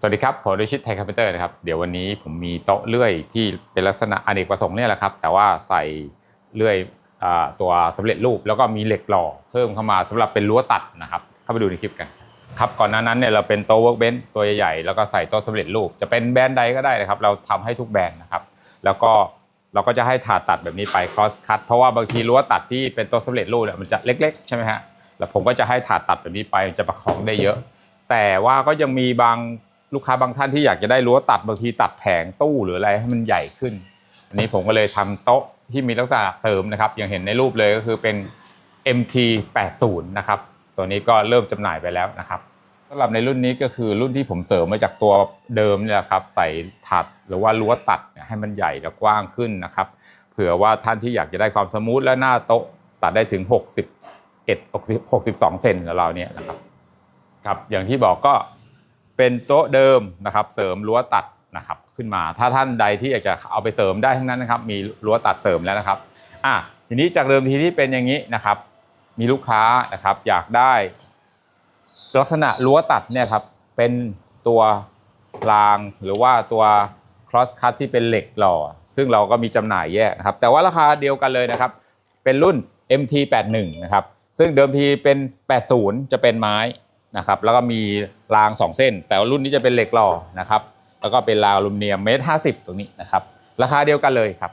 สวัสดีครับ ผมดิชิตไทยคอมพิวเตอร์นะครับ เดี๋ยววันนี้ผมมีโต๊ะเลื่อยที่เป็นลักษณะอเนกประสงค์เนี่ยแหละครับ แต่ว่าใส่เลื่อยอตัวสำเร็จรูป แล้วก็มีเหล็กหล่อเพิ่มเข้ามาสำหรับเป็นรั้วตัดนะครับ เข้าไปดูในคลิปกัน ครับ ก่อนหน้านั้นเนี่ยเราเป็นโต๊ะเวิร์กเบนตัวใหญ่ๆ แล้วก็ใส่โต๊ะสำเร็จรูป จะเป็นแบรนด์ใดก็ได้นะครับ เราทำให้ทุกแบรนด์นะครับ แล้วก็เราก็จะให้ถาดตัดแบบนี้ไป cross cut เพราะว่าบางทีรั้วตัดที่เป็นโต๊ะสำเร็จรูปเนี่ยมันจะเล็ก ๆ ใช่ไหมฮะ แล้วผมก็จะให้ถาดตัดแบบนี้ไปจะประคองได้เยอะ แต่ว่าก็ยังมีบาง ลูกค้าบางท่านที่อยากจะได้รั้วตัดบางทีตัดแผงตู้หรืออะไรให้มันใหญ่ขึ้น อันนี้ผมก็เลยทำโต๊ะที่มีลักษณะเสริมนะครับ อย่างเห็นในรูปเลยก็คือเป็น MT 80 นะครับ ตัวนี้ก็เริ่มจำหน่ายไปแล้วนะครับสำหรับในรุ่นนี้ก็คือรุ่นที่ผมเสริมมาจากตัวเดิมเนี่ยแหละครับ ใส่ถัดหรือว่ารั้วตัดให้มันใหญ่และกว้างขึ้นนะครับ เผื่อว่าท่านที่อยากจะได้ความสมูทและหน้าโต๊ะตัดได้ถึง 61 62 เซนแล้วเราเนี่ยนะครับครับอย่างที่บอกก็ เป็นโต๊ะเดิมนะครับเสริมรั้วตัดนะครับขึ้นมา ถ้าท่านใดที่อยากจะเอาไปเสริมได้ทั้งนั้นนะครับ มีรั้วตัดเสริมแล้วนะครับอะทีนี้จากเดิมทีที่เป็นอย่างนี้นะครับ มีลูกค้านะครับอยากได้ลักษณะรั้วตัดเนี่ยครับเป็นตัวรางหรือว่าตัว cross cut ที่เป็นเหล็กหล่อ ซึ่งเราก็มีจำหน่ายแยกนะครับแต่ว่าราคาเดียวกันเลยนะครับ เป็นรุ่น MT81 นะครับซึ่งเดิมทีเป็น 80 จะเป็นไม้ นะครับแล้วก็มีราง 2 เส้น แต่ว่ารุ่นนี้จะเป็นเหล็กหล่อนะครับแล้วก็เป็นรางอลูมิเนียมเมตรห้ตรงนี้นะครับราคาเดียวกันเลยครับ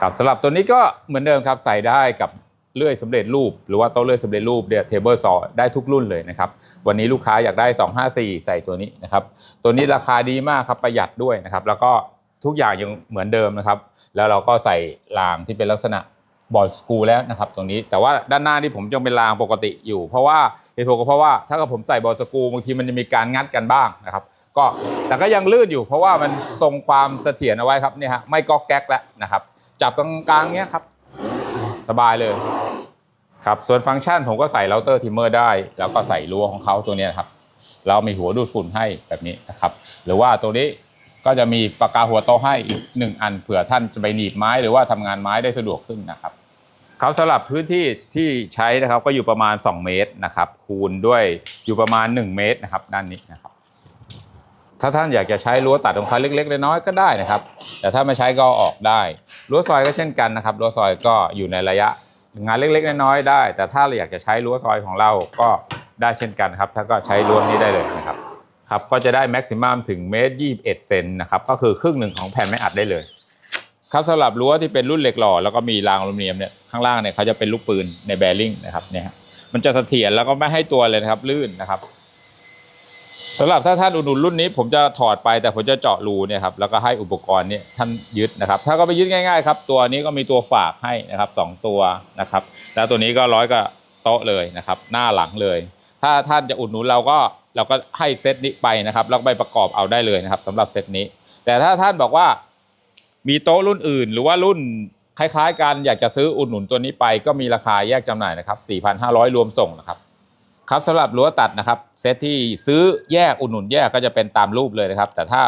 ครับสำหรับตัวนี้ก็เหมือนเดิมครับใส่ได้กับเลื่อยสำเร็จรูป หรือว่าโต๊ะเลื่อยสำเร็จรูปเดียเทเบิลซอได้ทุกรุ่นเลยนะครับวันนี้ลูกค้าอยากได้ 254 ใส่ตัวนี้นะครับตัวนี้ราคาดีมากครับประหยัดด้วยนะครับแล้วก็ทุกอย่างยังเหมือนเดิมนะครับ แล้วเราก็ใส่รางที่เป็นลักษณะ บอร์ดสกูแล้วนะครับตรงนี้แต่ว่าด้านหน้านี่ผมยังเป็นรางปกติอยู่ เพราะว่าเหตุผลก็เพราะว่าถ้าเกิดผมใส่บอร์ดสกูบางทีมันจะมีการงัดกันบ้างนะครับก็แต่ก็ยังลื่นอยู่ เพราะว่ามันทรงความเสถียรเอาไว้ครับเนี่ยฮะไม่ก๊อกแก๊กแล้วนะครับ จับตรงกลางเนี้ยครับ สบายเลยครับส่วนฟังก์ชันผมก็ใส่เราเตอร์ทิมเมอร์ได้ แล้วก็ใส่รั้วของเขาตัวนี้นครับ เรามีหัวดูดฝุ่นให้แบบนี้นะครับ หรือว่าตัวนี้ ก็จะมีปากกาหัวโตให้อีกหนึ่งอันเผื่อท่านจะไปหนีบไม้หรือว่าทำงานไม้ได้สะดวกขึ้นนะครับเขาสำหรับพื้นที่ที่ใช้นะครับก็อยู่ประมาณ 2 เมตรนะครับ คูณด้วยอยู่ประมาณ 1 เมตรนะครับ ด้านนี้นะครับ ถ้าท่านอยากจะใช้รั้วตัดของเขาเล็กๆน้อยๆก็ได้นะครับ แต่ถ้าไม่ใช้ก็อออกได้รั้วซอยก็เช่นกันนะครับรั้วซอยก็อยู่ในระยะงานเล็กๆน้อยๆได้ แต่ถ้าเราอยากจะใช้รั้วซอยของเราก็ได้เช่นกันครับถ้าก็ใช้รั้วนี้ได้เลยนะครับ ครับก็จะได้แม็กซิมัมถึงเมตรยี่สิบเอ็ดเซนนะครับก็คือครึ่งหนึ่งของแผ่นไม้อัดได้เลย ครับสำหรับรั้วที่เป็นรุ่นเหล็กหล่อแล้วก็มีรางอลูมิเนียมเนี่ยข้างล่างเนี่ยเขาจะเป็นลูกปืนในแบริ่งนะครับเนี่ยมันจะเสถียรแล้วก็ไม่ให้ตัวเลยนะครับลื่นนะครับสำหรับถ้าท่านอุดหนุนรุ่นนี้ผมจะถอดไปแต่ผมจะเจาะรูเนี่ยครับแล้วก็ให้อุปกรณ์เนี่ยท่านยึดนะครับ ถ้าก็ไปยึดง่ายๆครับตัวนี้ก็มีตัวฝากให้นะครับสองตัวนะครับ แล้วตัวนี้ก็ร้อยกับโต๊ะเลยนะครับ หน้าหลังเลย ถ้าท่านจะอุดหนุนเราก็ เราก็ให้เซตนี้ไปนะครับแล้วไปประกอบเอาได้เลยนะครับสำหรับเซตนี้ แต่ถ้าท่านบอกว่ามีโต๊ะรุ่นอื่น หรือว่ารุ่นคล้ายๆกันอยากจะซื้ออุดหนุนตัวนี้ไป ก็มีราคาแยกจำหน่ายนะครับ 4,500 รวมส่งนะครับครับสำหรับรั้วตัดนะครับเซตที่ซื้อแยกอุดหนุนแยกก็จะเป็นตามรูปเลยนะครับ แต่ถ้า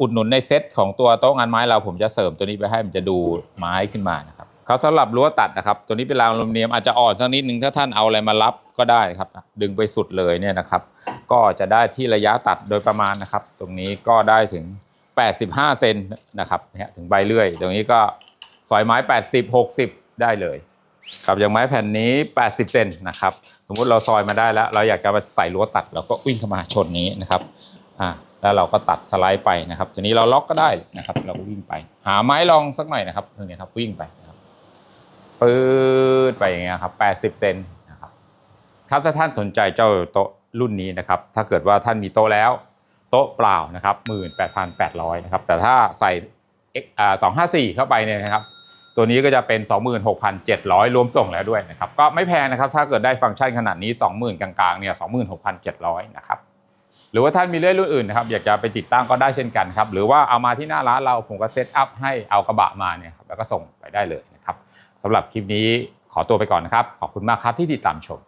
อุดหนุนในเซตของตัวโต๊ะงานไม้เราผมจะเสริมตัวนี้ไปให้มันจะดูไม้ขึ้นมานะครับ เขาสำหรับรั้วตัดนะครับ ตัวนี้เป็นรางอลูมิเนียมอาจจะอ่อนสักนิดนึงถ้าท่านเอาอะไรมารับก็ได้ครับ ดึงไปสุดเลยเนี่ยนะครับ ก็จะได้ที่ระยะตัดโดยประมาณนะครับ ตรงนี้ก็ได้ถึง 85 เซนนะครับเนี่ยถึงใบเลื่อย ตรงนี้ก็ซอยไม้ 80 60 ได้เลยครับอย่างไม้แผ่นนี้ 80 เซนนะครับสมมุติเราซอยมาได้แล้ว เราอยากจะมาใส่รั้วตัดเราก็วิ่งเข้ามาชนนี้นะครับอ่าแล้วเราก็ตัดสไลด์ไปนะครับทีนี้เราล็อกก็ได้นะครับ เราก็วิ่งไป หาไม้รองสักหน่อยนะครับตรงนี้ครับวิ่งไป ปื๊ดไปอย่างเงี้ยครับ80 เซนนะครับครับถ้าท่านสนใจเจ้าโต๊ะรุ่นนี้นะครับ ถ้าเกิดว่าท่านมีโต๊ะแล้ว โต๊ะเปล่านะครับ 18,800นะครับ แต่ถ้าใส่ X อ่า254 เข้าไปเนี่ยนะครับ ตัวนี้ก็จะเป็น 26,700 รวมส่งแล้วด้วยนะครับ ก็ไม่แพงนะครับ ถ้าเกิดได้ฟังก์ชันขนาดนี้ 20,000 กลางๆเนี่ย26,700 นะครับหรือว่าท่านมีเรื่องรุ่นอื่นนะครับอยากจะไปติดตั้งก็ได้เช่นกันครับหรือว่าเอามาที่หน้าร้านเราผมก็เซตอัพให้เอากระบะมาเนี่ยครับแล้วก็ส่งไปได้เลย สำหรับคลิปนี้ขอตัวไปก่อนนะครับ ขอบคุณมากครับที่ติดตามชม